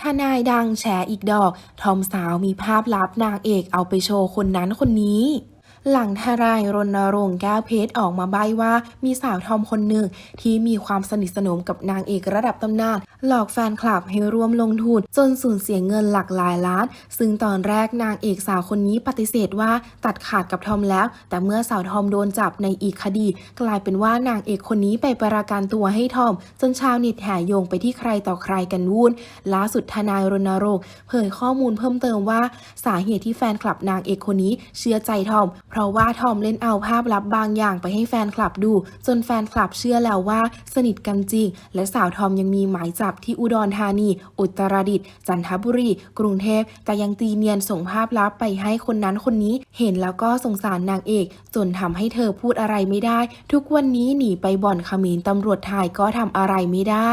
ทนายดังแฉอีกดอก ทอมสาวมีภาพลับนางเอกเอาไปโชว์คนนั้นคนนี้ หลังทนายรณรงค์แก้วเพชรออกมาใบ้ว่ามีสาวทอมคนหนึ่งที่มีความสนิทสนมกับนางเอกระดับตำนาน หลอกแฟนคลับให้ร่วมลงทุนจนสูญเสียเงินหลักหลายล้าน ซึ่งตอนแรกนางเอกสาวคนนี้ปฏิเสธว่าตัดขาดกับทอมแล้ว แต่เมื่อสาวทอมโดนจับในอีกคดี กลายเป็นว่านางเอกคนนี้ไปประกันตัวให้ทอม จนชาวเน็ตแห่โยงไปที่ใครต่อใครกันวุ่นล่าสุดทนายรณรงค์เผยข้อมูลเพิ่มเติมว่า สาเหตุที่แฟนคลับนางเอกคนนี้เชื่อใจทอมเพราะว่าทอมเล่นเอาภาพลับบางอย่างไปให้แฟนคลับดู จนแฟนคลับเชื่อแล้วว่าสนิทกันจริง และสาวทอมยังมีหมายจับที่อุดรธานี อุตรดิตถ์จันทบุรี กรุงเทพ แต่ยังตีเนียนส่งภาพลับไปให้คนนั้นคนนี้ เห็นแล้วก็สงสารนางเอก จนทำให้เธอพูดอะไรไม่ได้ ทุกวันนี้หนีไปบ่อนขมรตำรวจไทยก็ทำอะไรไม่ได้